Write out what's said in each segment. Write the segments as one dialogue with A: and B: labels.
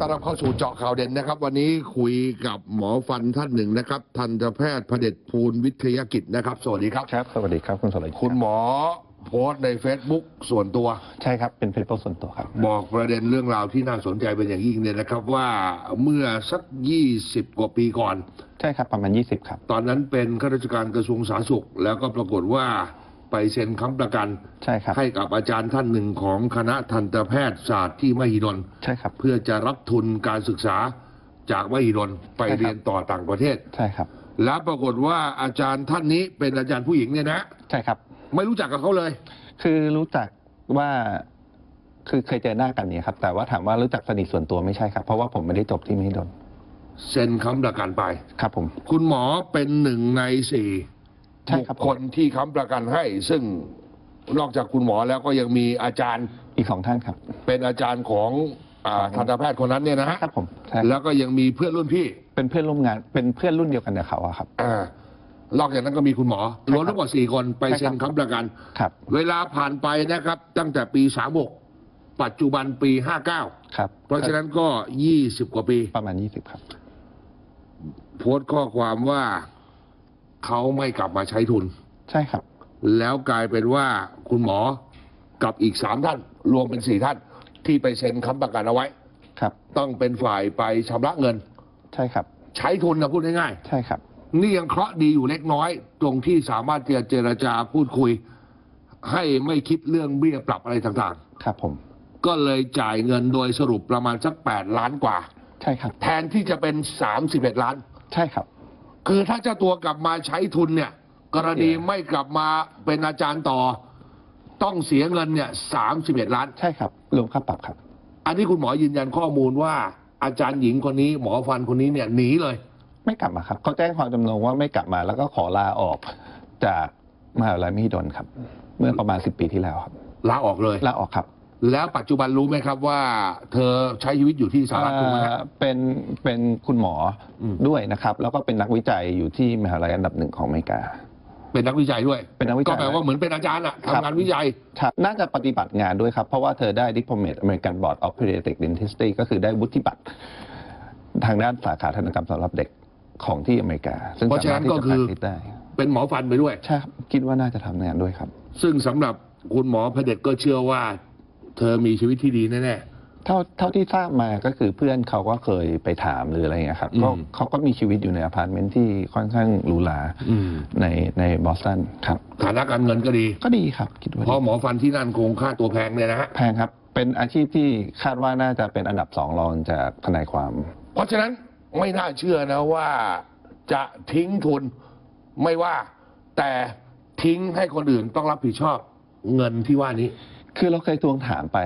A: ต้อนรับเข้าสู่เจาะข่าวเด่นนะครับ วันนี้คุยกับหมอฟันท่านหนึ่งนะครับ ทันตแพทย์พเดชภูลวิทยากิจนะครับ สวัสดีครับ
B: ครับ สวัสดีครับคุณสรยุทธ์
A: คุณหมอโพสต์ใน Facebook ส่วนตัว
B: ใช่ครับ เป็นเฟซบุ๊กส่วนตัวครับ
A: บอกประเด็นเรื่องราวที่น่าสนใจเป็นอย่างยิ่งเนี่ยนะครับ ว่าเมื่อสัก 20 กว่าปีก่อน
B: ใช่ครับ ประมาณ 20 ครับ
A: ตอนนั้นเป็นข้าราชการกระทรวงสาธารณสุข แล้วก็ปรากฏว่า ไปเซ็นค้ำประกัน
B: ใช่ครับ
A: ให้กับอาจารย์ท่านหนึ่งของคณะทันตแพทยศาสตร์ที่มหิดล
B: ใช่ครับ
A: เพื่อจะรับทุนการศึกษาจากมหิดลไป
B: ใช่ครับ
A: เรียนต่อต่างประเทศ
B: ใช่ครับ
A: แล้วปรากฏว่าอาจารย์ท่านนี้เป็นอาจารย์ผู้หญิงเนี่ยนะ
B: ใช่ครับ
A: ไม่รู้จักกับเขาเลย
B: คือรู้จักว่าคือเคยเจอหน้ากันเนี่ยครับ แต่ว่าถามว่ารู้จักสนิทส่วนตัวไม่ใช่ครับ เพราะว่าผมไม่ได้จบที่มหิดล
A: เซ็นค้ำประกันไป
B: ครับผม
A: คุณหมอเป็นหนึ่งในสี่
B: ใช่
A: บุ
B: ครับ
A: คคลที่ค้ำประกันให้ ซึ่งนอกจากคุณหมอแล้วก็ยังมีอาจารย์
B: อีกสองท่านครับ
A: เป็นอาจารย์ของอ่าทันตแพทย์คนนั้นเนี่ยนะฮะ
B: ครับผมใช่
A: แล้วก็ยังมีเพื่อนรุ่นพี่
B: เป็นเพื่อนร่วมงานเป็นเพื่อนรุ่นเดียวกันกับเขาอะครับ
A: อ่านอกจากนั้นก็มีคุณหมอรวมทั้งหมดสี่คนไปเซ็นค้ำประกัน
B: ครับ
A: เวลาผ่านไปนะครับ ตั้งแต่ปี 36 ปัจจุบันปี 59
B: ครับ
A: เพราะฉะนั้นก็ 20 กว่าปี
B: ประมาณ 20 ครับ
A: โพสต์ข้อความว่า เขาไม่กลับมาใช้ทุน
B: ใช่ครับ
A: แล้วกลายเป็นว่าคุณหมอกับอีกสามท่าน รวมเป็นสี่ท่าน ที่ไปเซ็นค้ำประกันเอาไว้
B: ครับ
A: ต้องเป็นฝ่ายไปชำระเงิน
B: ใช่ครับ
A: ใช้ทุนนะพูดง่าย
B: ใช่ครับ
A: ๆนี่ยังเคราะห์ดีอยู่เล็กน้อย ตรงที่สามารถจะเจรจาพูดคุย ให้ไม่คิดเรื่องเบี้ยปรับอะไรต่างๆ
B: ครับผม
A: ก็เลยจ่ายเงินโดยสรุปประมาณสัก 8 ล้านกว่า
B: ใช่ครับ
A: แทนที่จะเป็น 31 ล้าน
B: ใช่ครับ
A: คือถ้าเจ้าตัวกลับมาใช้ทุนเนี่ย กรณี
B: เสีย
A: ไม่กลับมาเป็นอาจารย์ต่อ ต้องเสียเงินเนี่ย31ล้าน
B: ใช่ครับรวมค่าปรับครับ
A: อันนี้คุณหมอยืนยันข้อมูลว่า อาจารย์หญิงคนนี้ หมอฟันคนนี้เนี่ยหนีเลย
B: ไม่กลับมาครับเขาแจ้งความจำนงว่าไม่กลับมาแล้วก็ขอลาออกจากมหาวิทยาลัยมหิดลครับ เมื่อประมาณสิบปีที่แล้วครับ
A: ลาออกเลย
B: ลาออกครับ
A: แล้วปัจจุบันรู้ไหมครับว่า เธอใช้ชีวิตอยู่ที่สหรัฐถูกไหมฮะ
B: เอ่อเป็นเป็นคุณหมออ
A: ม
B: ด้วยนะครับ แล้วก็เป็นนักวิจัยอยู่ที่มหาวิทยาลัยอันดับหนึ่งของอเมริกา
A: เป็นนักวิจัยด้วย
B: เป็นนักวิจัย
A: ก็แปลว่าเหมือนเป็นอาจารย์อะ
B: ครับ
A: ทำงานวิจัย
B: ครับน่าจะปฏิบัติงานด้วยครับ เพราะว่าเธอได้ Diplomate American Board of Pediatric Dentistry ก็คือได้วุฒิบัตรทางด้านสาขาทันตกรรมสำหรับเด็กของที่อเมริกา ซึ่ง
A: เพราะฉะนั้น
B: สมถที่
A: ก็คือ
B: จ practice ได้
A: เป็นหมอฟันไปด้วย
B: ใช่ครับคิดว่าน่าจะทำงานด้วยครับ
A: ซึ่งสำหรับคุณหมอพระเด็จก็เชื่อว่า เธอมีชีวิตที่ดีแน่
B: เท่าเท่าที่ทราบมาก็คือเพื่อนเขาก็เคยไปถามหรืออะไรเงี้ยครับก็
A: อืม
B: เขาก็มีชีวิตอยู่ในอพาร์ตเมนต์ที่ค่อนข้างหรูหรา
A: ๆอืม
B: ในในบอสตันครับ
A: ฐานะการเงินก็ดี
B: ก็ดีครับคิดว่า
A: เพราะ
B: ดี
A: หมอฟันที่นั่นคงค่าตัวแพงเนี่ยนะฮะ
B: แพงครับ เป็นอาชีพที่คาดว่าน่าจะเป็นอันดับสองรองจากทนายความ
A: เพราะฉะนั้นไม่น่าเชื่อนะว่าจะทิ้งทุนไม่ว่า แต่ทิ้งให้คนอื่นต้องรับผิดชอบเงินที่ว่านี้
B: คือเราเคยทวงถามไป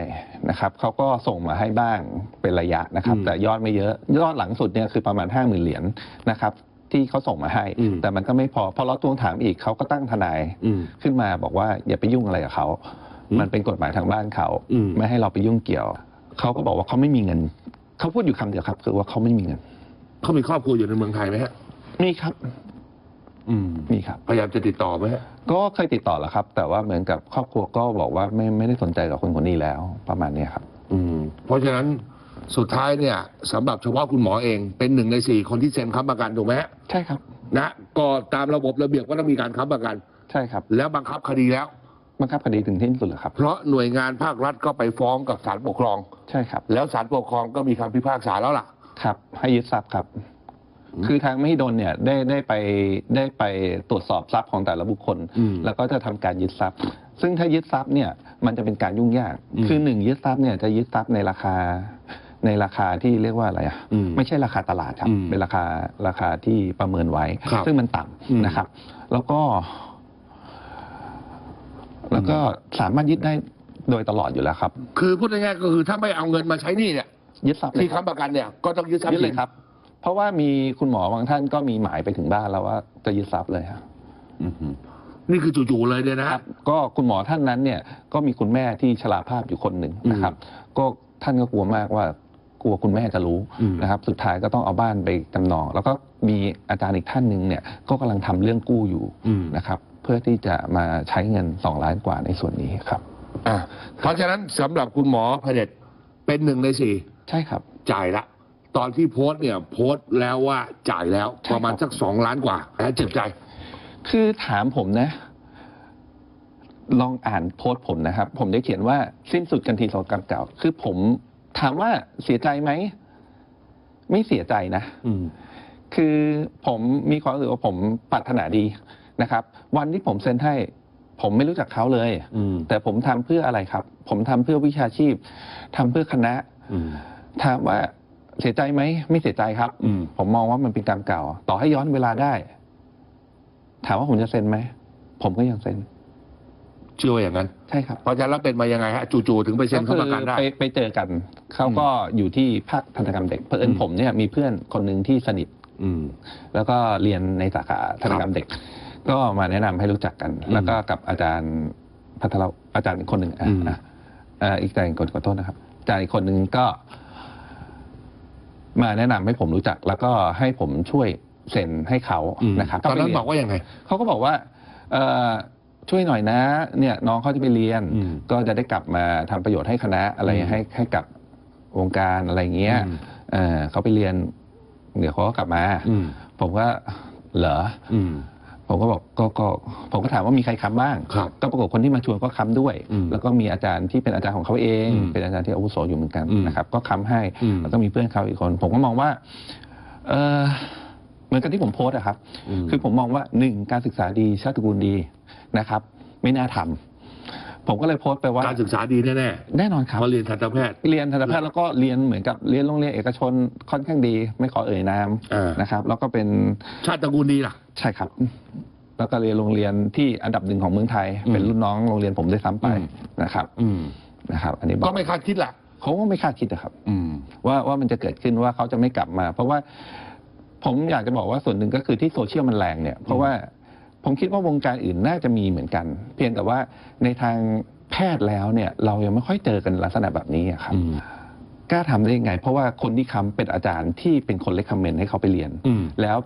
B: นะครับเขาก็ส่งมาให้บ้างเป็นระยะนะครับ
A: อืม
B: แต่ยอดไม่เยอะ ยอดหลังสุดเนี่ยคือประมาณห้าหมื่นเหรียญนะครับที่เขาส่งมาให้
A: อืม
B: แต่มันก็ไม่พอพอเราทวงถามอีกเขาก็ตั้งทนาย
A: อืม
B: ขึ้นมาบอกว่าอย่าไปยุ่งอะไรกับเขา
A: อืม
B: มันเป็นกฎหมายทางบ้านเขา
A: อืม
B: ไม่ให้เราไปยุ่งเกี่ยว เขาก็บอกว่าเขาไม่มีเงิน เขาพูดอยู่คำเดียวครับ คือว่าเขาไม่มีเงิน
A: เขามีครอบครัวอยู่ในเมืองไทยไหมฮะ
B: มีครับ
A: อืม
B: มีครับ
A: พยายามจะติดต่อไหมฮะ
B: ก็เคยติดต่อแล้วครับ แต่ว่าเหมือนกับครอบครัวก็บอกว่าไม่ไม่ได้สนใจกับคนคนนี้แล้วประมาณเนี้ยครับ
A: อืม เพราะฉะนั้นสุดท้ายเนี่ยสำหรับเฉพาะคุณหมอเอง เป็นหนึ่งในสี่คนที่เซ็นค้ำประกันถูกไหมฮะ
B: ใช่ครับ
A: นะก็ตามระบบระเบียบก็ต้องมีการค้ำประกัน
B: ใช่ครับ
A: แล้วบังคับคดีแล้ว
B: บังคับคดีถึงที่สุดเหรอครับ
A: เพราะหน่วยงานภาครัฐก็ไปฟ้องกับศาลปกครอง
B: ใช่ครับ
A: แล้วศาลปกครองก็มีคำพิพากษาแล้วล่ะ
B: ครับ ให้ยึดทรัพย์ครับ
A: อืม
B: คือทางไม่ดนเนี่ยได้ได้ไปได้ไปตรวจสอบทรัพย์ของแต่ละบุคคล
A: อืม
B: แล้วก็จะทำการยึดทรัพย์ ซึ่งถ้ายึดทรัพย์เนี่ยมันจะเป็นการยุ่งยาก
A: อืม
B: คือหนึ่งยึดทรัพย์เนี่ยจะยึดทรัพย์ในราคาในราคาที่เรียกว่าอะไรอะ
A: อืม
B: ไม่ใช่ราคาตลาดครับ
A: อืม
B: เป็นราคาราคาที่ประเมินไว้
A: ครับ
B: ซึ่งมันต่
A: อืมำ
B: นะครับ แล้วก็ แล้วก็สามารถยึดได้โดยตลอดอยู่แล้วครับ
A: คือพูดง่ายๆก็คือถ้าไม่เอาเงินมาใช้หนี่เนี่ย
B: ยึดทรัพย์เลย
A: ที่
B: ครับ
A: ค้ำประกันเนี่ยก็ต้องยึดทรัพ
B: ยึ
A: ย์
B: ด
A: สิ
B: เล
A: น
B: ยครับ เพราะว่ามีคุณหมอบางท่านก็มีหมายไปถึงบ้านแล้วว่าจะยึดทรัพย์เลยครับ
A: อืมนี่คือจู่ๆเลยเนี่ยนะ
B: ค
A: ฮะ
B: รับ ก็คุณหมอท่านนั้นเนี่ยก็มีคุณแม่ที่ชราภาพอยู่คนหนึ่งนะครับ ก็ท่านก็กลัวมากว่ากลัวคุณแม่จะรู้
A: อืม
B: นะครับ สุดท้ายก็ต้องเอาบ้านไปจำนอง แล้วก็มีอาจารย์อีกท่านหนึ่งเนี่ยก็กำลังทำเรื่องกู้อยู่
A: อืม
B: นะครับ เพื่อที่จะมาใช้เงินสองล้านกว่าในส่วนนี้ครับ
A: อะเพราะฉะนั้นสำหรับคุณหมอพระเด็จเป็นหนึ่งในสี่
B: ใช่ครับ
A: จ่ายละ ตอนที่โพสต์เนี่ยโพสต์แล้วว่าจ่ายแล้ว
B: ใช่ครับ
A: ประมาณสักสองล้านกว่าแล้วเจ็บใจ
B: คือถามผมนะ ลองอ่านโพสต์ผมนะครับ ผมได้เขียนว่าสิ้นสุดกันทีสองกรรมเก่า คือผมถามว่าเสียใจไหม ไม่เสียใจนะ
A: อืม
B: คือผมมีความรู้สึกว่าผมปรารถนาดีนะครับ วันที่ผมเซ็นให้ ผมไม่รู้จักเขาเลย
A: อืม
B: แต่ผมทำเพื่ออะไรครับ ผมทำเพื่อวิชาชีพทำเพื่อคณะ
A: อืม
B: ถามว่า เสียใจไหมไม่เสียใจครับ
A: อืม
B: ผมมองว่ามันเป็นกรรมเก่า ต่อให้ย้อนเวลาได้ ถามว่าผมจะเซ็นไหมผมก็ยังเซ็น
A: เชื่อว่าอย่างนั้น
B: ใช่ครับ
A: เพราะฉะนั้นแล้วเป็นมายังไงฮะจู่ๆถึงไปเซ็น
B: ก็
A: เขา
B: คื
A: ประกันได้
B: ไปไปเจอกัน เขาก็อยู่ที่ภาคทันตกรรมเด็ก เพื่อน
A: อืม
B: ผมเนี่ยมีเพื่อนคนหนึ่งที่สนิท
A: อืม
B: แล้วก็เรียนในสาขาทันตกรรมเด็ก ก็มาแนะนำให้รู้จักกัน
A: อืม
B: แล้วก็กับอาจารย์พัทรอาจารย์อีกคนหนึ่งอะ
A: อืม
B: อะอะอีกอาจารย์อีกคนขอโทษนะครับอาจารย์อีกคนหนึ่งก็ มาแนะนำให้ผมรู้จัก แล้วก็ให้ผมช่วยเซ็นให้เขา
A: อืม
B: นะครับ
A: ตอนนั้น
B: ไปเรีย
A: บอกว่ายังไง
B: เขาก็บอกว่าเอ่อช่วยหน่อยนะเนี่ยน้องเขาจะไปเรียน
A: อืม
B: ก็จะได้กลับมาทำประโยชน์ให้คณะอะไร
A: อืม
B: ให้ให้กับวงการอะไรเงี้ย
A: อืม
B: เอ่อเขาไปเรียน เดี๋ยวเขาก็กลับมา
A: อืม
B: ผมก็เหรอ
A: อืม
B: ผมก็บอกก็ก็ผมก็ถามว่ามีใครค้ำบ้าง
A: ครับ
B: ก็ปรากฏคนที่มาชวนก็ค้ำด้วย
A: อืม
B: แล้วก็มีอาจารย์ที่เป็นอาจารย์ของเขาเอง
A: อืม
B: เป็นอาจารย์ที่อาวุโสอยู่เหมือนกัน
A: อืม
B: นะครับ ก็ค้ำให้
A: อืม
B: แล้วก็มีเพื่อนเขาอีกคน ผมก็มองว่าเออเหมือนกับที่ผมโพสต์อะครับ
A: ม
B: คือผมมองว่าหนึ่งการศึกษาดีชาติตระกูลดีนะครับ ไม่น่าทำ ผมก็เลยโพสต์ไปว่า
A: การศึกษาดีแน่
B: แน่นอนค
A: ๆ
B: รับ
A: เพราะเรียนทันตแพทย์
B: เรียนทันตแพทย์แล้วก็เรียนเหมือนกับเรียนโรงเรียนเอกชนค่อนข้างดี ไม่ขอเอ่ยนาม
A: อ่า
B: นะครับแล้วก็เป็น
A: ชาติตระกูลดีล่ะ
B: ใช่ครับ แล้วก็เรียนโรงเรียนที่อันดับหนึ่งของเมืองไทย
A: อืม
B: เป็นรุ่นน้องโรงเรียนผมได้วยซ้ำไป
A: อืม
B: นะครับ
A: อืม
B: นะครับ อันนี้บอ
A: ก็
B: ก
A: ไม่คาดคิดแหละ
B: เขาก็ไม่คาดคิดนะครับ
A: อืม
B: ว่าว่ามันจะเกิดขึ้นว่าเขาจะไม่กลับมา เพราะว่าผมอยากจะบอกว่าส่วนหนึ่งก็คือที่โซเชียลมันแรงเนี่ย เพราะว่า ผมคิดว่าวงการอื่นน่าจะมีเหมือนกัน เพียงแต่ว่าในทางแพทย์แล้วเนี่ยเรายังไม่ค่อยเจอกันลักษณะแบบนี้อะครับ
A: อืม
B: กล้าทำได้ยังไง เพราะว่าคนที่ค้ำเป็นอาจารย์ที่เป็นคนเลคคอมเมนต์ให้เขาไปเรียน
A: อืม
B: แล้ว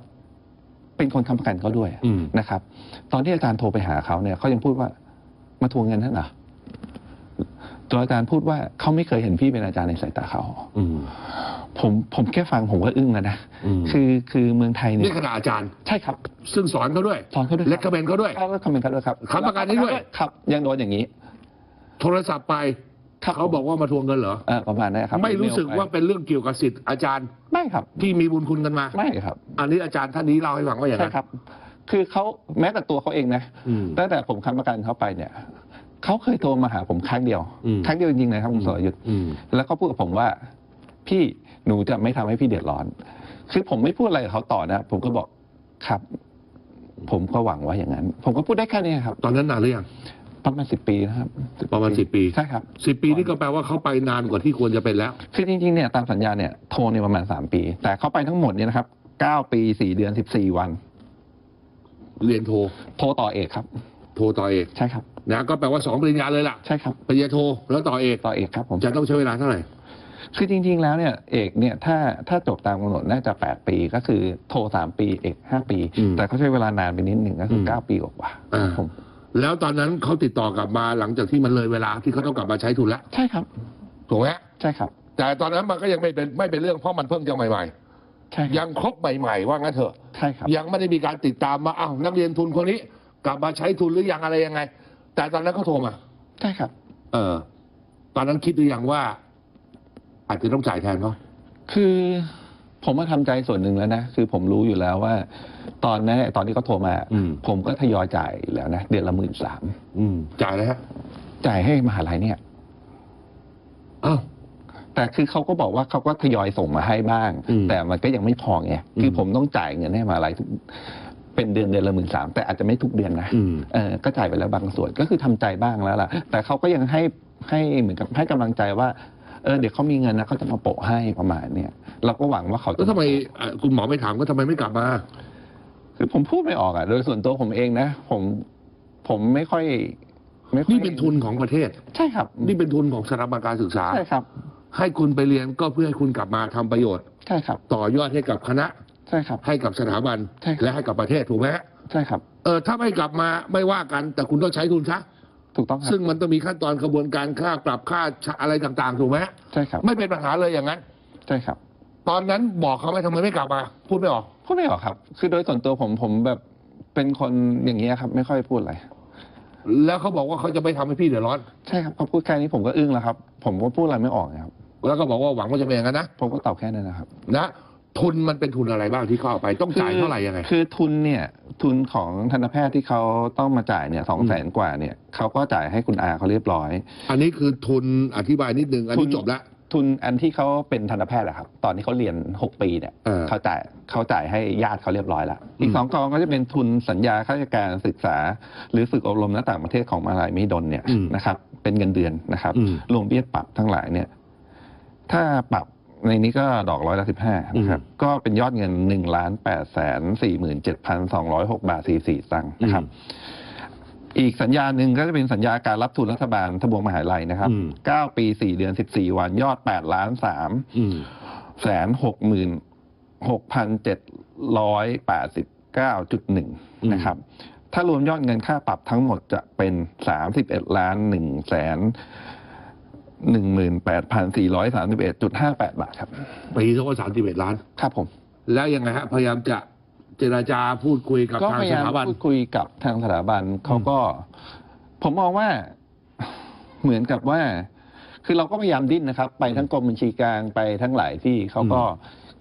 B: เป็นคนค้ำประกันเขาด้วย
A: อืม
B: นะครับ ตอนที่อาจารย์โทรไปหาเขาเนี่ยเขายังพูดว่ามาทวงเงินนั่นเหรอตัวอาจารย์พูดว่าเขาไม่เคยเห็นพี่เป็นอาจารย์ในสายตาเขา
A: อืม
B: ผมผมแค่ฟังผมก็อึ้งแล้วนะ
A: อืม
B: คือคือเมืองไทยเนี่
A: นี่
B: ย
A: ขนาดอาจารย์
B: ใช่ครับ
A: ซึ่งสอนเขาด้วย
B: สอนเขาด้วย
A: และคอมเมนต์เขาด้วย
B: แล้วคอมเมนต์เขาด้วยครับ
A: ค้ำประกันให้ด้วย
B: ครับ ยังโดนอย่างนี้
A: โทรศัพท์ไป
B: ครับ
A: เขาบอกว่ามาทวงเงินเหรอ
B: เออประมาณนั้นครับ
A: ไม่รู้สึกว่า
B: ไป
A: เป็นเรื่องเกี่ยวกับสิทธิ์อาจารย์
B: ไม่ครับ
A: ที่มีบุญคุณกันมา
B: ไม่ครับ
A: อันนี้อาจารย์ท่านนี้เล่าให้ฟังว่าอย่าง
B: ใช่
A: นั้น
B: ครับ คือเขาแม้แต่ตัวเขาเองนะ
A: อืม
B: ตั้งแต่ผมค้ำประกันเขาไปเนี่ยเขาเคยโทรมาหาผมครั้งเดียว
A: อืม
B: ครั้งเดียวจริงๆนะครับคุณสรยุทธ์
A: อืม
B: แล้วก็พูดกับผมว่าพี่ หนูจะไม่ทำให้พี่เดือดร้อน คือผมไม่พูดอะไรกับเขาต่อนะ ผมก็บอกครับ ผมก็หวังว่าอย่างนั้น ผมก็พูดได้แค่นี้ครับ
A: ตอนนั้นนานหรือยัง
B: ประมาณสิบปีนะครับ
A: ประมาณ10ปี
B: ใช่ครับ
A: สิบปีนี่ก็แปลว่าเขาไปนานกว่าที่ควรจะเป็นแล้ว
B: คือจริงๆเนี่ยตามสัญญาเนี่ยโทรเนี่ยประมาณสามปี แต่เขาไปทั้งหมดเนี่ยนะครับเก้าปีสี่เดือนสิบสี่วัน
A: เรียนโท
B: โทรต่อเอกครับ
A: โทต่อเอก
B: ใช่ครับ
A: นะก็แปลว่าสองปริญญาเลยล่ะ
B: ใช่ครับ
A: ปริญญาโทแล้วต่อเอก
B: ต่อเอกครับผม
A: จะต้องใช้เวลาเท่าไหร่
B: คือจริง ๆ แล้วเนี่ยเอกเนี่ยถ้าถ้าจบตามกำหนดน่าจะแปดปีก็คือโทรสามปีเอกห้าปี
A: อืม
B: แต่เขาใช้เวลานานไปนิดหนึ่งก็คืออ
A: ม
B: เก้าปีกว่าๆ
A: อ่า
B: ผม
A: แล้วตอนนั้นเขาติดต่อกลับมาหลังจากที่มันเลยเวลาที่เขาต้องกลับมาใช้ทุนแล้ว
B: ใช่ครับ
A: ถูกไหม
B: ใช่ครับ
A: แต่ตอนนั้นมันก็ยังไม่เป็นไม่เป็นเรื่องเพราะมันเพิ่งจะใหม่
B: ใช่
A: ๆยังครบใหม่ๆ ว่างั้นเถอะ
B: ใช่ครับ
A: ยังไม่ได้มีการติดตามมาอ้าวนักเรียนทุนคนนี้ กลับมาใช้ทุนหรือยังอะไรยังไง แต่ตอนนั้นเขาโทรมา
B: ใช่ครับ
A: เออ ตอนนั้นคิดหรือยังว่า อาจจะต้องจ่ายแทนเขา
B: คือผมมาทำใจส่วนหนึ่งแล้วนะ คือผมรู้อยู่แล้วว่า ตอนนั้นตอนที่เขาโทรมา
A: อืม
B: ผมก็ทยอยจ่ายอยู่แล้วนะ เดือนละหมื่นสาม
A: อืมจ่ายเลยฮะ
B: จ่ายให้มหาลัยเนี่ย
A: อ้าว
B: แต่คือเขาก็บอกว่าเขาก็ทยอยส่งมาให้บ้าง
A: อืม
B: แต่มันก็ยังไม่พอไง
A: อืม
B: คือผมต้องจ่ายเงินให้มหาลัยทุกเป็นเดือนเดือนละหมื่นสามแต่อาจจะไม่ทุกเดือนนะ
A: อืม
B: เออก็จ่ายไปแล้วบางส่วนก็คือทำใจบ้างแล้วล่ะ แต่เขาก็ยังให้ให้เหมือนกับให้กำลังใจว่า เออเดี๋ยวเขามีเงินนะเขาจะมาโปะให้ประมาณเนี่ยเราก็หวังว่าเขาจะ
A: แล้วทำไมเอ่อคุณหมอไม่ถามก็ทำไมไม่กลับมา
B: คือผมพูดไม่ออกอะ โดยส่วนตัวผมเองนะ ผมผมไม่ค่อย ไม่ค่อย
A: นี่เป็นทุนของประเทศ
B: ใช่ครับ
A: นี่เป็นทุนของสถาบันการศึกษา
B: ใช่ครับ
A: ให้คุณไปเรียนก็เพื่อให้คุณกลับมาทำประโยชน์
B: ใช่ครับ
A: ต่อยอดให้กับคณะ
B: ใช่ครับ
A: ให้กับสถาบัน
B: ใช่ครับ
A: และให้กับประเทศถูกไหมฮะ
B: ใช่ครับ
A: เออถ้าไม่กลับมาไม่ว่ากัน แต่คุณต้องใช้ทุนซะ
B: ถูกต้องครับ
A: ซึ่งมันต้องมีขั้นตอนกระบวนการค่าปรับค่าอะไรต่างๆถูกไหมฮะ
B: ใช่ครับ
A: ไม่เป็นปัญหาเลยอย่างนั้น
B: ใช่ครับ
A: ตอนนั้นบอกเขาไหมทำไมไม่กลับมา พูดไม่ออก
B: พูดไม่ออกครับ คือโดยส่วนตัวผมผมแบบเป็นคนอย่างนี้ยครับ ไม่ค่อยพูดอะไร
A: แล้วเขาบอกว่าเขาจะไม่ทำให้พี่เดือดร้อน
B: ใช่ครับพอพูดแค่นี้ผมก็อึ้งแล้วครับ ผมก็พูดอะไรไม่ออกนะครับ
A: แล้วก็บอกว่าหวังว่าจะเป็นอย่างนั้นนะ
B: ผมก็ตอบแค่นั้นนะครับ
A: นะ ทุนมันเป็นทุนอะไรบ้างที่เขาเอาไปต้องจ่ายเท่าไหร่ยังไง
B: คือทุนเนี่ยทุนของทันตแพทย์ที่เขาต้องมาจ่ายเนี่ยสองแสนกว่าเนี่ยเขาก็จ่ายให้คุณอาเขาเรียบร้อย
A: อันนี้คือทุนอธิบายนิดนึงอันนี้
B: ทุน
A: จบแล้ว
B: ทุนอันที่เขาเป็นทันตแพทย์อะครับ ตอนที่เขาเรียน 6 ปีเนี่ย
A: เออ
B: เขาจ่ายเขาจ่ายให้ญาติเขาเรียบร้อยแล้ว
A: อืม
B: อีกสองกองก็จะเป็นทุนสัญญาข้าราชการศึกษา หรือฝึกอบรมณต่างประเทศของมหาลัยมหิดลเนี่ยนะครับ เป็นเงินเดือนนะครับ
A: อืม
B: รวมเบี้ยปรับทั้งหลายเนี่ย ถ้าปรับ ในนี้ก็ดอกร้อยละสิบห้านะครับ ก็เป็นยอดเงินหนึ่งล้านแปดแสนสี่หมื่นเจ็ดพันสองร้อยหกบาทสี่สี่ตังค์นะครับ อีกสัญญาหนึ่งก็จะเป็นสัญญาการรับทุนรัฐบาลทบวงมหาลัยนะครับ
A: อืม
B: เก้าปีสี่เดือนสิบสี่วันยอดแปดล้านสาม
A: อืม
B: แสนหกหมื่นหกพันเจ็ดร้อยแปดสิบเก้าจุดหนึ่ง
A: อืม
B: นะครับถ้ารวมยอดเงินค่าปรับทั้งหมดจะเป็นสามสิบเอ็ดล้านหนึ่งแสน หนึ่งหมื่นแปดพันสี่ร้อยสามสิบเอ็ดจุดห้าแปดบาทครับ
A: ปีเท่ากับสามสิบเอ็ดล้าน
B: ครับผม
A: แล้วยังไงฮะ พยายามจะเจราจาพูดคุยกับ
B: ก็
A: ทาง
B: พยา
A: ส
B: ยาม
A: ถาบัน
B: พูดคุยกับทางสถาบันเขาก็ ผมมองว่า เหมือนกับว่า คือเราก็พยายามดิ้นนะครับ ไปทั้งกรมบัญชีกลางไปทั้งหลายที่เขาก็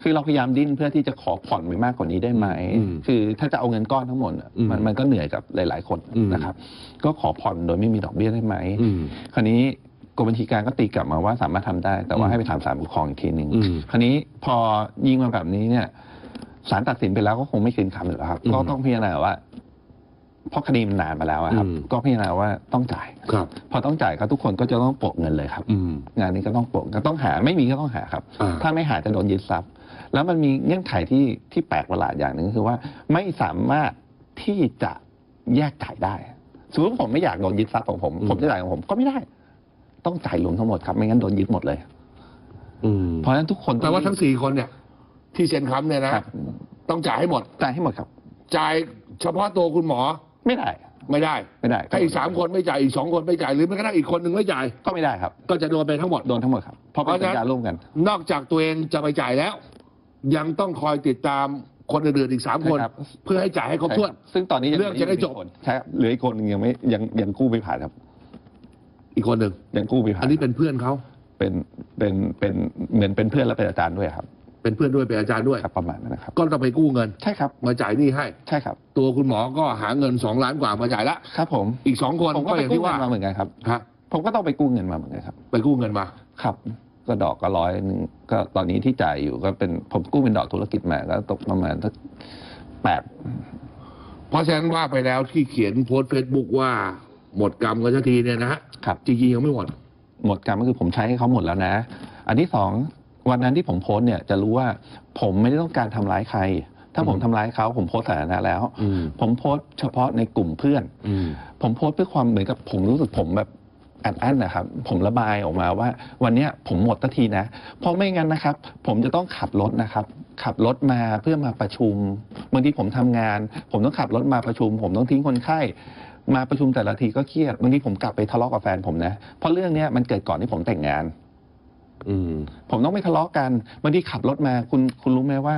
B: คือเราพยายามดิ้นเพื่อที่จะขอผ่อนไปมากกว่านี้ได้ไหม
A: อืม
B: คือถ้าจะเอาเงินก้อนทั้งหมดอะ
A: อืม
B: มันมันก็เหนื่อยกับหลาย ๆ คน
A: อืม
B: นะครับ ก็ขอผ่อนโดยไม่มีดอกเบี้ยได้ไหม
A: อืม
B: คราวนี้ กรมบัญชีกลางก็ตีกลับมาว่าสามารถทำได้ แต่ว่า
A: อืม
B: ให้ไปถามศาลปกครองอีกทีหนึ่ง
A: อืม
B: คราวนี้พอยิงมาแบบนี้เนี่ยศาลตัดสินไปแล้วก็คงไม่คืนคำอยู่แล้วครับ
A: อืม
B: ก็ต้องพิจารณาว่าเพราะคดีมันนานมาแล้วอะครับ
A: อืม
B: ก็พิจารณาว่าต้องจ่าย
A: ครับ
B: พอต้องจ่ายครับทุกคนก็จะต้องโปะเงินเลยครับ
A: อืม
B: งานนี้ก็ต้องโปะก็ต้องหาไม่มีก็ต้องหาครับ
A: อ่า
B: ถ้าไม่หาจะโดนยึดทรัพย์ แล้วมันมีเงื่อนไขที่ที่แปลกประหลาดอย่างหนึ่งก็คือว่าไม่สามารถที่จะแยกจ่ายได้สมมติผมไม่อยากโดนยึดทรัพย์ของผม
A: อืม
B: ผมจะจ่ายของผมก็ไม่ได้ ต้องจ่ายรวมทั้งหมดครับ ไม่งั้นโดนยึดหมดเลย
A: อืม
B: เพราะฉะนั้นทุกคน
A: แต่ว่าทั้งสี่คนเนี่ย ที่เซ็นค้ำเนี่ยนะ
B: ครับ
A: ต้องจ่ายให้หมด
B: จ่ายให้หมดครับ
A: จ่ายเฉพาะตัวคุณหมอ
B: ไม่ได้
A: ไม่ได้
B: ไม่ได้
A: ถ้าอีกสามคนไม่จ่ายอีกสองคนไม่จ่ายหรือแม้กระทั่งอีกคนหนึ่งไม่จ่าย
B: ก็ไม่ได้ครับ
A: ก็จะโดนไปทั้งหมด
B: โดนทั้งหมดครับ เพราะเป็น
A: เพราะฉะ
B: สั
A: นั้น
B: ญญาร่วมกัน
A: นอกจากตัวเองจะไปจ่ายแล้ว ยังต้องคอยติดตามคนอื่นๆอีกสามคน
B: ใช่ครับ
A: เพื่อให้จ่ายให้ครบถ้วน
B: ใช่ครับซึ่งตอนนี้ยัง
A: เรื่องจะได้จบ
B: ใช่ครับเหลืออีกคนหนึงยังไม่ยังยังกู้ไม่ผ่านครับ
A: อีกคนหนึ่ง
B: ยังกู้ไม่ผ่าน
A: อันนี้เป็นเพื่อนเขา
B: เป็นเป็นเป็นเหมือนเป็นเพื่อนและเป็นอาจารย์ด้วยครับ
A: เป็นเพื่อนด้วยเป็นอาจารย์ด้วย
B: ครับประมาณนั้นนะครับ
A: ก็ต้องไปกู้เงิน
B: ใช่ครับ
A: มาจ่ายหนี้ให้
B: ใช่ครับ
A: ตัวคุณหมอก็หาเงินสองล้านกว่ามาจ่ายละ
B: ครับ ผม
A: อีกสองคน
B: ผมก็
A: ก็
B: ไป
A: อย่าง
B: กู้
A: ที่
B: เงิ
A: ว่าน
B: มาเหมือนกันครับ
A: ฮะ
B: ผมก็ต้องไปกู้เงินมาเหมือนกันครับ
A: ไปกู้เงินมา
B: ครับก็ดอกก็ร้อยหนึ่งก็ตอนนี้ที่จ่ายอยู่ก็เป็นผมกู้เป็นดอกธุรกิจมาก็ตกประมาณสักแปด
A: เพราะฉะนั้นว่าไปแล้วที่เขียนโพสต์เฟซบุ๊กว่า หมดกรรมกันสักทีเนี่ยนะฮะ
B: ครับ
A: จริงๆยังไม่หมด
B: หมดกรรมก็คือผมใช้ให้เขาหมดแล้วนะ อันที่สองวันนั้นที่ผมโพสต์เนี่ยจะรู้ว่าผมไม่ได้ต้องการทำร้ายใคร ถ้าผม
A: อืม
B: ทำร้ายเขาผมโพสต์สาธารณะแล้ว
A: อืม
B: ผมโพสต์เฉพาะในกลุ่มเพื่อน
A: อืม
B: ผมโพสต์เพื่อความเหมือนกับผมรู้สึกผมแบบอัดอั้นนะครับ ผมระบายออกมาว่า วันเนี้ยผมหมดทันทีนะ เพราะไม่งั้นนะครับ ผมจะต้องขับรถนะครับ ขับรถมาเพื่อมาประชุมบางทีผมทำงาน ผมต้องขับรถมาประชุม ผมต้องทิ้งคนไข้ มาประชุมแต่ละทีก็เครียดบางทีผมกลับไปทะเลาะกับแฟนผมนะ เพราะเรื่องเนี้ยมันเกิดก่อนที่ผมแต่งงาน
A: อืม
B: ผมต้องไม่ทะเลาะกันบางทีขับรถมาคุณคุณรู้ไหมว่า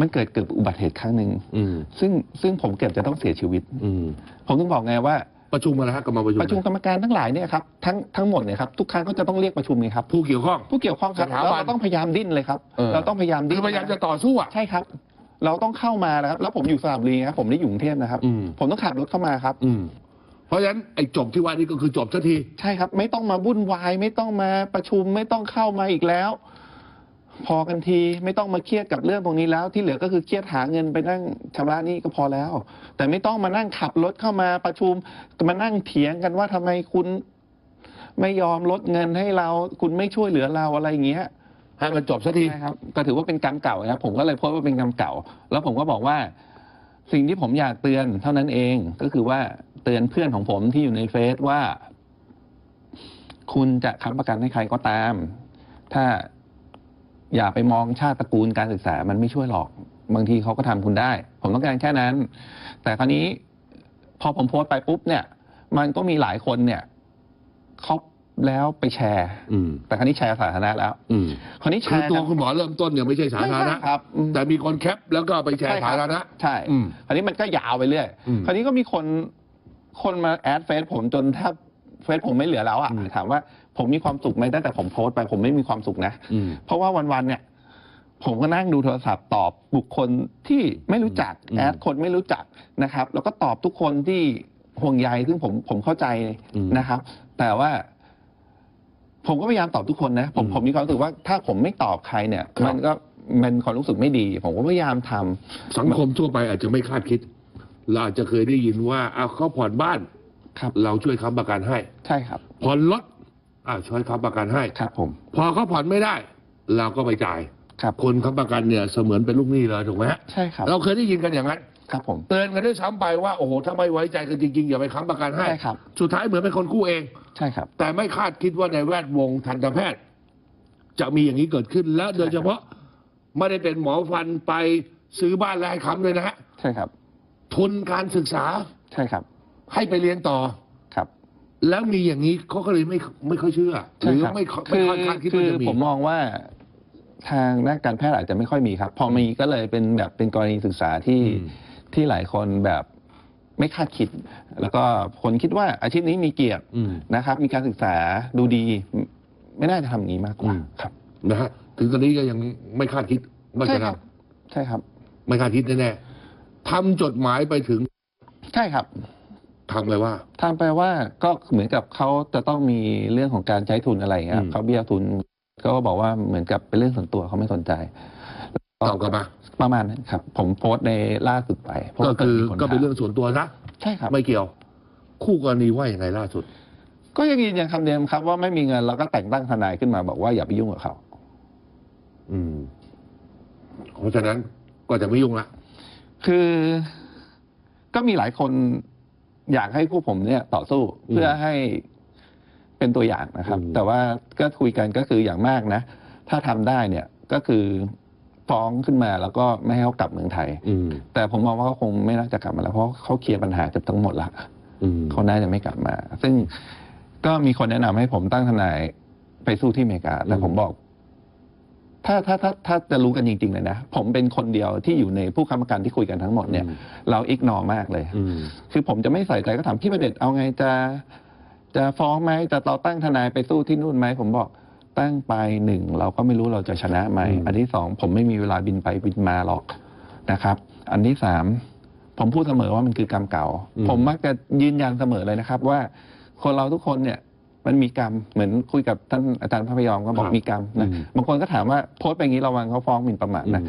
B: มันเกิดเกิดอุบัติเหตุครั้งหนึ่ง
A: อืม
B: ซึ่งซึ่งผมเกือบจะต้องเสียชีวิต
A: อืม
B: ผมต้องบอกไงว่า
A: ประชุมอะไรฮะกรรมประชุม
B: ประชุมกรรมการทั้งหลายเนี่ยครับทั้งทั้งหมดเนี่ยครับทุกครั้งก็จะต้องเรียกประชุมไงครับ
A: ผู้เกี่ยวข้อง
B: ผู้เกี่ยวข้องครับ
A: สถาบัน
B: แล้วเราต้องพยายามดิ้นเลยครับ
A: เออ
B: เราต้องพยายามดิ้
A: คื
B: น
A: อพยายามจะต่อสู้อะ
B: ใช่ครับ เราต้องเข้ามานะครับแล้วผมอยู่สระบุรีนะครับผมได้อยู่กรุงเทพนะครับ
A: อืม
B: ผมต้องขับรถเข้ามาครับ
A: อืม เพราะฉะนั้นไอ้จบที่ว่านี่ก็คือจบสักที
B: ใช่ครับ ไม่ต้องมาวุ่นวาย ไม่ต้องมาประชุมไม่ต้องเข้ามาอีกแล้ว พอกันทีไม่ต้องมาเครียดกับเรื่องตรงนี้แล้ว ที่เหลือก็คือเครียดหาเงินไปนั่งชำระหนี้ก็พอแล้ว แต่ไม่ต้องมานั่งขับรถเข้ามาประชุมมานั่งเถียงกันว่าทำไมคุณ ไม่ยอมลดเงินให้เรา คุณไม่ช่วยเหลือเราอะไรอย่างเงี้ย
A: ให้มันจบสักที
B: ใช่ครับก็ถือว่าเป็นกรรมเก่านะครับผมก็เลยโพสต์ว่าเป็นกรรมเก่า แล้วผมก็บอกว่า สิ่งที่ผมอยากเตือนเท่านั้นเองก็คือว่าเตือนเพื่อนของผมที่อยู่ในเฟซว่า คุณจะค้ำประกันให้ใครก็ตาม ถ้าอย่าไปมองชาติตระกูลการศึกษามันไม่ช่วยหรอก บางทีเขาก็ทำคุณได้ ผมต้องการแค่นั้น แต่คราวนี้พอผมโพสต์ไปปุ๊บเนี่ย มันก็มีหลายคนเนี่ยเขา แล้วไปแชร์
A: อืม
B: แต่ครั้นี้แชร์สาธารณะแล้ว
A: อืม
B: คราวนี้แช
A: คือ
B: ร์
A: ตัวคุณหมอเริ่มต้นเนี่ยไม่ใช่สาธารณะ
B: ไม่ใช่ครับอืม
A: แต่มีคนแคปแล้วก็ไปแชร์
B: ใช่ค
A: สา
B: บ
A: ธารณะ
B: ใช่
A: อืม
B: คราวนี้มันก็ยาวไปเรื่อย
A: อืม
B: คราวนี้ก็มีคน คนมาแอดเฟซผมจนแทบเฟซผมไม่เหลือแล้วอะ
A: อืม
B: ถามว่าผมมีความสุขไหมตั้งแต่ผมโพสต์ไปผมไม่มีความสุขนะ
A: อืม
B: เพราะว่าวันๆเนี่ย ผมก็นั่งดูโทรศัพท์ตอบบุคคลที่ไม่รู้จัก
A: อืม
B: แอดคนไม่รู้จักนะครับ แล้วก็ตอบทุกคนที่ห่วงใยซึ่งผมผมเข้าใจ
A: อืม
B: นะครับ แต่ว่า ผมก็พยายามตอบทุกคนนะผม
A: อืม
B: ผมมีความรู้สึกว่าถ้าผมไม่ตอบใครเนี่ย
A: ครับ
B: มันก็มันความรู้สึกไม่ดี ผมก็พยายามทำ
A: สังคมทั่วไปอาจจะไม่คาดคิด เราอาจจะเคยได้ยินว่าเอาเขาผ่อนบ้าน
B: ครับ
A: เราช่วยค้ำประกันให้
B: ใช่ครับ
A: ผ่อนรถอ่าช่วยค้ำประกันให้
B: ครับผม
A: พอเขาผ่อนไม่ได้ เราก็ไปจ่าย
B: ครับ
A: คนค้ำประกันเนี่ยเสมือนเป็นลูกหนี้เลยถูกไหมฮะ
B: ใช่ครับ
A: เราเคยได้ยินกันอย่างนั้น
B: ครับผม
A: เตือนกันด้วยซ้ำไปว่าโอ้โหถ้าไม่ไว้ใจกันจริงๆอย่าไปค้ำประกันให้
B: ใช่ครับ
A: สุดท้ายเหมือนเป็นคนกู้เอง
B: ใช่ครับ
A: แต่ไม่คาดคิดว่าในแวดวงทันตแพทย์ จะมีอย่างนี้เกิดขึ้นและโดยเฉพาะไม่ได้เป็นหมอฟันไปซื้อบ้านและให้ค้ำเลยนะฮะ
B: ใช่ครับ
A: ทุนการศึกษา
B: ใช่ครับ
A: ให้ไปเรียนต่อ
B: ครับ
A: แล้วมีอย่างนี้เขาก็เลยไม่ไม่ค่อยเชื่อห
B: ใช่
A: รือ
B: ครับ
A: ไม่ไม่
B: คือ
A: ค่อยคาดคิด
B: คื
A: ว่า
B: อ
A: จะมี
B: ผมมองว่าทางด้านการแพทย์อาจจะไม่ค่อยมีครับ พอมีก็เลยเป็นแบบเป็นกรณีศึกษาที่
A: อืม
B: ที่หลายคนแบบไม่คาดคิด แล้วก็คนคิดว่าอาชีพนี้มีเกียรติ
A: อืม
B: นะครับ มีการศึกษาดูดี ไม่น่าจะทำอย่างนี้มากกว่า
A: อืม
B: ครับ
A: นะฮะถึงตอนนี้ก็ยังไม่คาดคิดว่า
B: ใช่
A: จะ
B: ค
A: ท
B: รับใช่ครับำ
A: ไม่คาดคิดแน่ๆทำจดหมายไปถึง
B: ใช่ครับ
A: ทำเลยว่า
B: ทำไปว่าก็เหมือนกับเขาจะต้องมีเรื่องของการใช้ทุนอะไรอย่างเงี้ยครับ
A: อืม
B: เขาเบี้ยวทุนเขาก็บอกว่าเหมือนกับเป็นเรื่องส่วนตัวเขาไม่สนใจ
A: ตอบกลับมา
B: ประมาณนั้นครับ ผมโพสต์ในล่าสุดไปเพราะ
A: ก็
B: ว่า
A: คือ
B: มีน
A: ก็เป็น
B: ถาม
A: เรื่องส่วนตัวนะ
B: ใช่ครับ
A: ไม่เกี่ยว คู่กรณีว่าอย่างไรล่าสุด
B: ก็ยังยืนยันคำเดิมครับ ว่าไม่มีเงินเราก็แต่งตั้งทนายขึ้นมาบอกว่าอย่าไปยุ่งกับเขา
A: อืมเพราะฉะนั้นก็จะไม่ยุ่งละ
B: คือก็มีหลายคนอยากให้ผู้ผมเนี่ยต่อสู้
A: อืม
B: เพื่อให้เป็นตัวอย่างนะครับ
A: อืม
B: แต่ว่าก็คุยกันก็คืออย่างมากนะ ถ้าทำได้เนี่ยก็คือ ฟ้องขึ้นมาแล้วก็ไม่ให้เขากลับเมืองไทย
A: อืม
B: แต่ผมมองว่าเขาคงไม่น่าจะกลับมาแล้วเพราะเขาเคลียร์ปัญหาเกือบทั้งหมดละ
A: อืม
B: เขาน่าจะไม่กลับมา ซึ่งก็มีคนแนะนำให้ผมตั้งทนายไปสู้ที่อเมริกาแต่
A: อืม
B: ผมบอก ถ้าถ้าถ้าถ้าจะรู้กันจริง ๆ เลยนะ ผมเป็นคนเดียวที่อยู่ในผู้ค้ำประกันที่คุยกันทั้งหมดเนี่ยเราอิกนอมากเลย
A: อืม
B: คือผมจะไม่ใส่ใจก็ถามพี่ประเด็จเอาไงจะจะฟ้องไหมจะต่อตั้งทนายไปสู้ที่นู่นไหมผมบอก ตั้งไปหนึ่งเราก็ไม่รู้เราจะชนะไหม
A: อืม
B: อันที่สองผมไม่มีเวลาบินไปบินมาหรอกนะครับ อันที่สามผมพูดเสมอว่ามันคือกรรมเก่า ผมมักจะยืนยันเสมอเลยนะครับ ว่าคนเราทุกคนเนี่ยมันมีกรรมเหมือนคุยกับท่านอาจารย์พระพยอมก็บอก
A: ครับ
B: มีกรรมนะ
A: อืม
B: บางคนก็ถามว่าโพสต์ไปอย่างนี้ระวังเขาฟ้องหมิ่นประมาท
A: อื
B: นะ
A: ม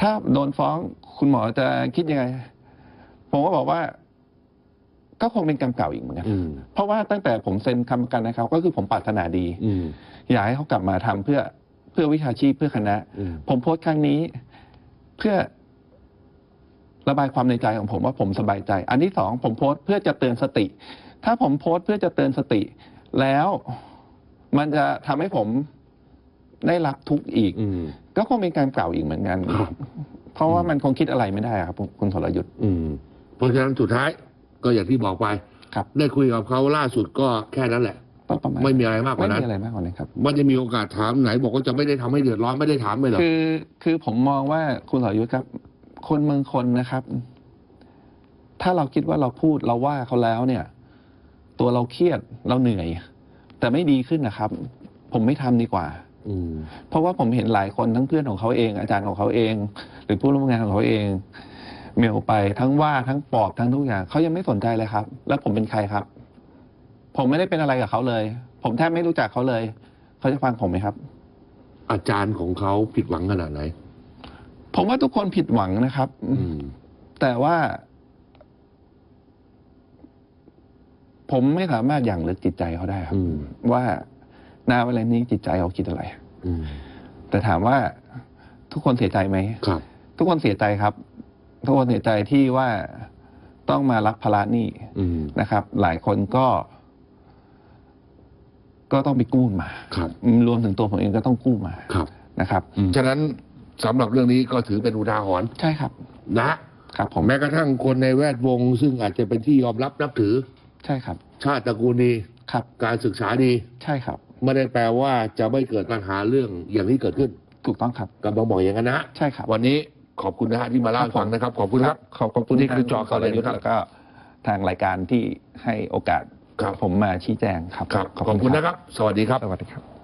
B: ถ้าโดนฟ้องคุณหมอจะคิดยังไง ผมก็บอกว่า ก็คงเป็นกรรมเก่าอีกเหมือนกัน
A: อืม
B: เพราะว่าตั้งแต่ผมเซ็นคำประกันนะครับก็คือผมปรารถนาดี
A: อืม
B: อยากให้เขากลับมาทำเพื่อเพื่อวิชาชีพเพื่อคณะ
A: อืม
B: ผมโพสต์ครั้งนี้ เพื่อระบายความในใจของผมว่าผมสบายใจ อันที่สองผมโพสต์เพื่อจะเตือนสติ ถ้าผมโพสต์เพื่อจะเตือนสติ แล้วมันจะทำให้ผมได้รับทุกข์อีก
A: อืม
B: ก็คงเป็นการเก่าอีกเหมือนกัน
A: ครับ
B: เพราะว่ามันคงคิดอะไรไม่ได้ครับคุณสรยุทธ์
A: อืมเพราะฉะนั้นสุดท้าย ก็อย่างที่บอกไป
B: ครับ
A: ได้คุยกับเขาล่าสุดก็แค่นั้นแหละ
B: ก็ประมาณ
A: ไม่มีอะไรมากก
B: ไม่
A: ว่านั้น
B: มีอะไรมากกว่านั้นครับ
A: มันจะมีโอกาสถามไหนบอกว่าจะไม่ได้ทำให้เดือดร้อนไม่ได้ถามเลยเหรอ
B: คือคือผมมองว่าคุณสรยุทธ์ครับ คนเมืองคนนะครับ ถ้าเราคิดว่าเราพูดเราว่าเขาแล้วเนี่ย ตัวเราเครียดเราเหนื่อย แต่ไม่ดีขึ้นนะครับ ผมไม่ทำดีกว่า
A: อืม
B: เพราะว่าผมเห็นหลายคนทั้งเพื่อนของเขาเอง อาจารย์ของเขาเอง หรือผู้ร่วมงานของเขาเอง เมลไปทั้งว่าทั้งปลอบทั้งทุกอย่างเขายังไม่สนใจเลยครับ แล้วผมเป็นใครครับ ผมไม่ได้เป็นอะไรกับเขาเลย ผมแทบไม่รู้จักเขาเลยเขาจะฟังผมไหมครับ
A: อาจารย์ของเขาผิดหวังขนาดไหน
B: ผมว่าทุกคนผิดหวังนะครับ
A: อืม
B: แต่ว่า ผมไม่สามารถอย่างลึกจิตใจเขาได้ครับ
A: อืม
B: ว่าหน้าเวลานี้จิตใจเขาคิดอะไร
A: อืม
B: แต่ถามว่าทุกคนเสียใจไหม
A: ครับ
B: ทุกคนเสียใจครับ ทุกคนเสียใจที่ว่าต้องมารับภาระหนี้
A: อืม
B: นะครับ หลายคนก็ ก็ต้องไปกู้มา
A: ครับ
B: รวมถึงตัวผมเองก็ต้องกู้มา
A: ครับ
B: นะครับ
A: ฉะนั้นสำหรับเรื่องนี้ก็ถือเป็นอุทาหรณ์
B: ใช่ครับ
A: นะ
B: ครับผม
A: แม้กระทั่งคนในแวดวง ซึ่งอาจจะเป็นที่ยอมรับนับถือ
B: ใช่ครับ
A: ชาติตระกูลนี้
B: ครับ
A: การศึกษาดี
B: ใช่ครับ
A: ไม่ได้แปลว่าจะไม่เกิดปัญหาเรื่องอย่างที่เกิดขึ้น
B: ถูกต้องครับ
A: กำลังบอกอย่างนั้นนะ
B: ใช่ครับ
A: วันนี้ ขอบคุณนะฮะที่มาเล่าให้ฟังนะครับ ขอบคุณครับ
B: ขอบขอบคุณ
A: นี่คือ
B: ทาง
A: เจาะข่าวเด่นครับ
B: แล้วก็ทางรายการที่ให้โอกาส
A: ครับ
B: ผมมาชี้แจงครับ
A: ครับ ขอบคุณนะครับ สวัสดีครับ
B: สวัสดีครับ